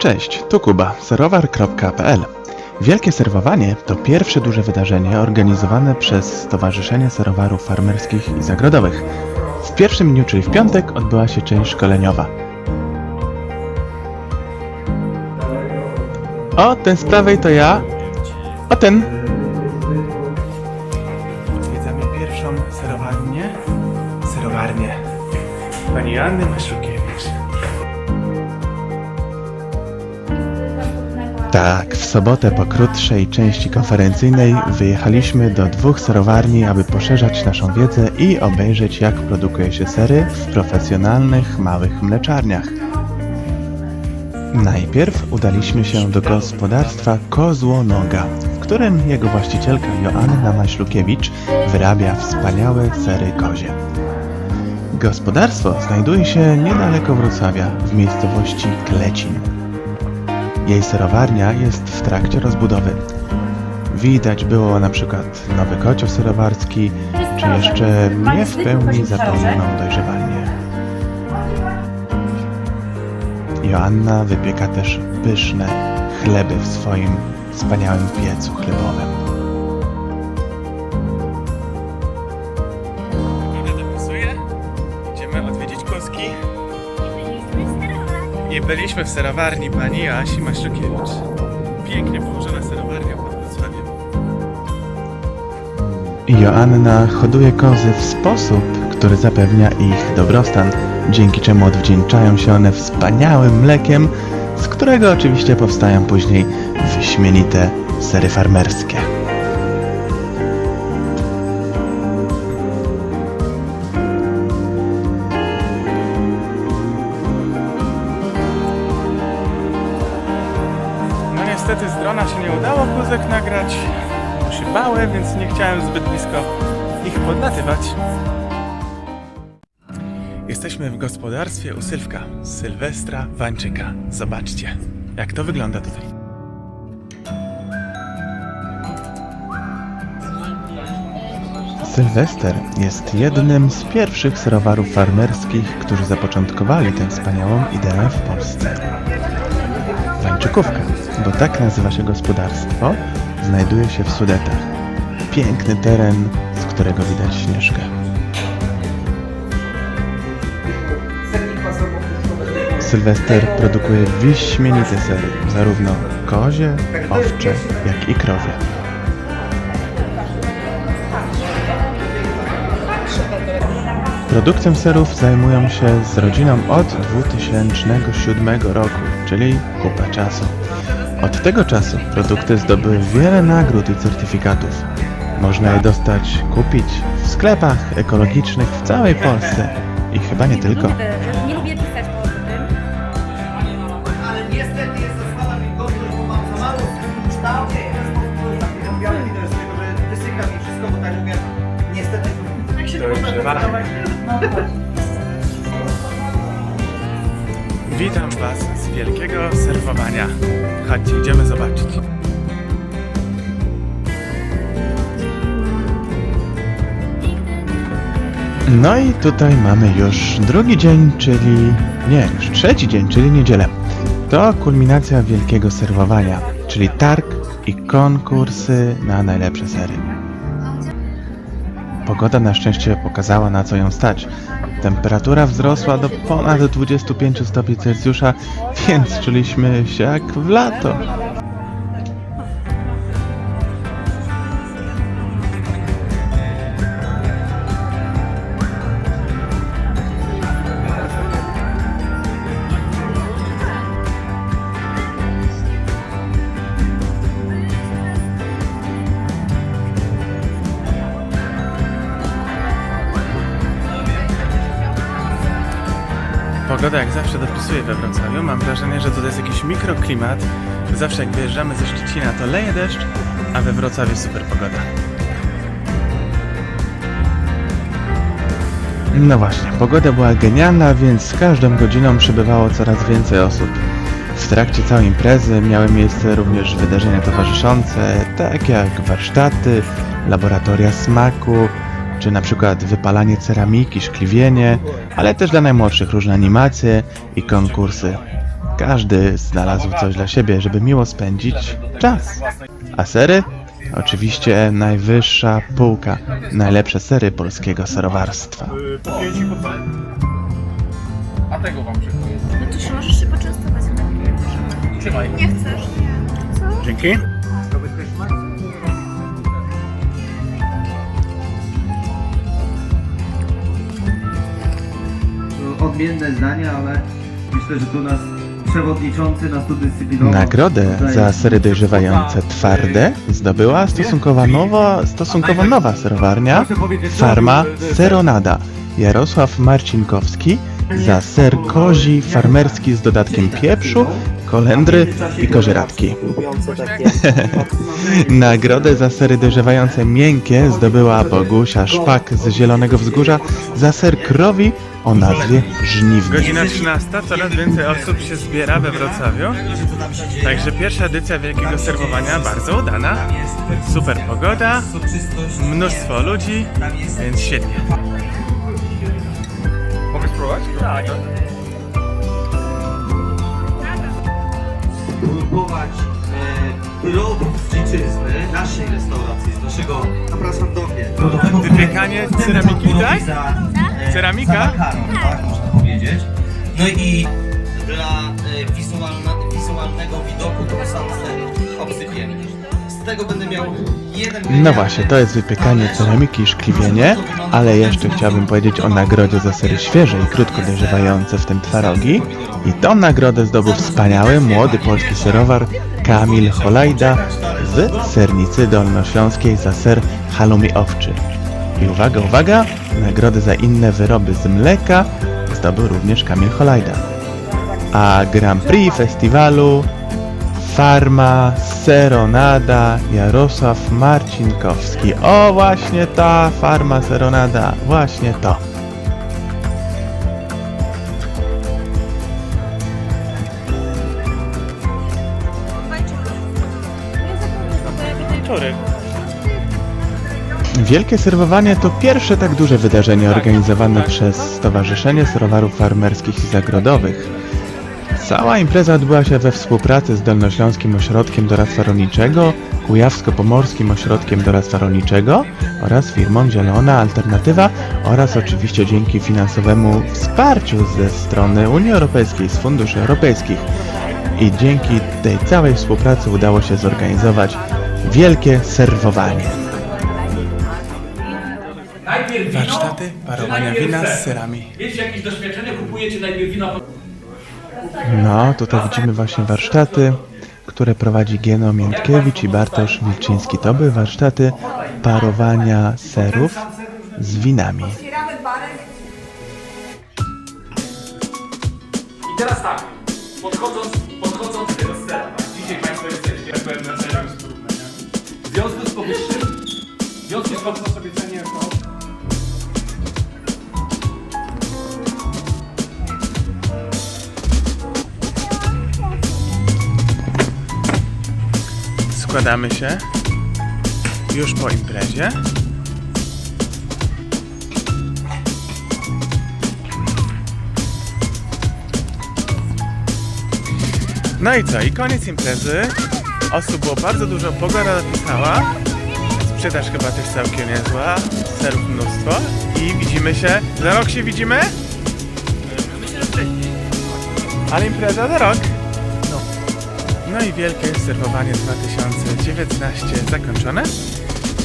Cześć, tu Kuba, serowar.pl. Wielkie Serwowanie to pierwsze duże wydarzenie organizowane przez Stowarzyszenie Serowarów Farmerskich i Zagrodowych. W pierwszym dniu, czyli w piątek, odbyła się część szkoleniowa. O, ten z prawej to ja. O, ten. Odwiedzamy pierwszą serowarnię. Serowarnię. Pani Anny Maszukiewicz. Tak, w sobotę po krótszej części konferencyjnej wyjechaliśmy do dwóch serowarni, aby poszerzać naszą wiedzę i obejrzeć jak produkuje się sery w profesjonalnych małych mleczarniach. Najpierw udaliśmy się do gospodarstwa Kozłonoga, w którym jego właścicielka Joanna Maślukiewicz wyrabia wspaniałe sery kozie. Gospodarstwo znajduje się niedaleko Wrocławia, w miejscowości Klecin. Jej serowarnia jest w trakcie rozbudowy. Widać było na przykład nowy kocioł serowarski, czy jeszcze nie w pełni zapełnioną dojrzewalnię. Joanna wypieka też pyszne chleby w swoim wspaniałym piecu chlebowym. I byliśmy w serowarni pani Asi Maszczukiewicz. Pięknie położona serowarnia pod Wrocławiem. Joanna hoduje kozy w sposób, który zapewnia ich dobrostan, dzięki czemu odwdzięczają się one wspaniałym mlekiem, z którego oczywiście powstają później wyśmienite sery farmerskie. Kózek nagrać. Bo się bały, więc nie chciałem zbyt blisko ich podlatywać. Jesteśmy w gospodarstwie u Sylwka, Sylwestra Wańczyka. Zobaczcie, jak to wygląda tutaj. Sylwester jest jednym z pierwszych serowarów farmerskich, którzy zapoczątkowali tę wspaniałą ideę w Polsce. Wańczykówka, bo tak nazywa się gospodarstwo, znajduje się w Sudetach. Piękny teren, z którego widać Śnieżkę. Sylwester produkuje wyśmienite sery, zarówno kozie, owcze, jak i krowie. Produkcją serów zajmują się z rodziną od 2007 roku, czyli kupę czasu. Od tego czasu produkty zdobyły wiele nagród i certyfikatów. Można je dostać, kupić w sklepach ekologicznych w całej Polsce i chyba nie tylko. Nie lubię, nie lubię pisać po tym. Ale niestety jest zasłana wilgotność, bo mam za mało kształtu i ten sposób białe widać z tego, że wysyka mi wszystko, bo tak mówię, niestety jak się Witam Was z wielkiego serwowania. Chodźcie, idziemy zobaczyć. No i tutaj mamy już drugi dzień, czyli nie, już trzeci dzień, czyli niedzielę. To kulminacja wielkiego serwowania, czyli targ i konkursy na najlepsze sery. Pogoda na szczęście pokazała na co ją stać. Temperatura wzrosła do ponad 25 stopni Celsjusza, więc czuliśmy się jak w lato. Pogoda jak zawsze dopisuje we Wrocławiu. Mam wrażenie, że tutaj jest jakiś mikroklimat. Zawsze jak wyjeżdżamy ze Szczecina to leje deszcz, a we Wrocławiu super pogoda. No właśnie, pogoda była genialna, więc z każdą godziną przybywało coraz więcej osób. W trakcie całej imprezy miały miejsce również wydarzenia towarzyszące, takie jak warsztaty, laboratoria smaku, czy na przykład wypalanie ceramiki, szkliwienie, ale też dla najmłodszych różne animacje i konkursy. Każdy znalazł coś dla siebie, żeby miło spędzić czas. A sery? Oczywiście najwyższa półka. Najlepsze sery polskiego serowarstwa. A tego wam. No to się możesz się poczęstować. Trzymaj. Nie chcesz? Co? Dzięki. Odmienne zdania, ale myślę, że tu nas przewodniczący nas tu dyscyplinował. Nagrodę za sery dojrzewające twarde zdobyła stosunkowo nowa, stosunkowo nowa serowarnia Farma Seronada. Jarosław Marcinkowski za ser kozi farmerski z dodatkiem pieprzu, kolendry i kozieradki. Nagrodę za sery dojrzewające miękkie zdobyła Bogusia Szpak z Zielonego Wzgórza za ser krowi o nazwie Żniwny. Godzina 13, coraz więcej osób się zbiera we Wrocławiu. Także pierwsza edycja wielkiego serwowania bardzo udana. Super pogoda, mnóstwo ludzi, więc świetnie. Mogę spróbować? Tak. Próbować e, produkt z dziczyzny naszej restauracji, z naszego, zapraszam do mnie. Wypiekanie ceramiki, tak? Za, e, Ceramika? Za makaron, tak, można powiedzieć. No i dla e, wizualna, wizualnego widoku to ser obsypię. Z tego będę miał jeden No właśnie, to jest wypiekanie ceramiki i szkliwienie, ale jeszcze chciałbym powiedzieć o nagrodzie za sery świeże i krótko dojrzewające, w tym twarogi. I tą nagrodę zdobył wspaniały, młody polski serowar Kamil Holajda z sernicy dolnośląskiej za ser halloumi owczy. I uwaga, uwaga, nagrodę za inne wyroby z mleka zdobył również Kamil Holajda. A Grand Prix festiwalu Farma Seronada Jarosław Marcinkowski. O, właśnie ta Farma Seronada, właśnie to. Wielkie serwowanie to pierwsze tak duże wydarzenie organizowane przez Stowarzyszenie Serowarów Farmerskich i Zagrodowych. Cała impreza odbyła się we współpracy z Dolnośląskim Ośrodkiem Doradztwa Rolniczego, Kujawsko-Pomorskim Ośrodkiem Doradztwa Rolniczego oraz firmą Zielona Alternatywa oraz oczywiście dzięki finansowemu wsparciu ze strony Unii Europejskiej, z funduszy europejskich. I dzięki tej całej współpracy udało się zorganizować wielkie serwowanie. Najpierw wino, Warsztaty parowania wina z ser? serami. Mieliście jakieś doświadczenie, kupujecie najpierw wino, No, tutaj widzimy właśnie warsztaty, które prowadzi Geno Miętkiewicz i Bartosz Wilczyński. To były warsztaty parowania serów z winami. I teraz tak, Składamy się już po imprezie. No i co? I koniec imprezy. Osób było bardzo dużo, pogoda dopisała. Sprzedaż chyba też całkiem niezła. Serów mnóstwo. I widzimy się. Za rok się widzimy? Myślę, że wcześniej. Ale impreza za rok. No i wielkie serwowanie 2019 zakończone.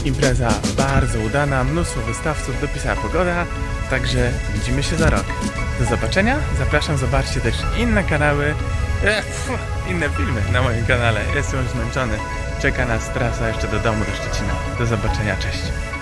Impreza bardzo udana, mnóstwo wystawców, dopisała pogoda, także widzimy się za rok. Do zobaczenia, zapraszam, zobaczcie też inne kanały, e, inne filmy na moim kanale. Jestem już zmęczony, czeka nas trasa jeszcze do domu, do Szczecina. Do zobaczenia, cześć.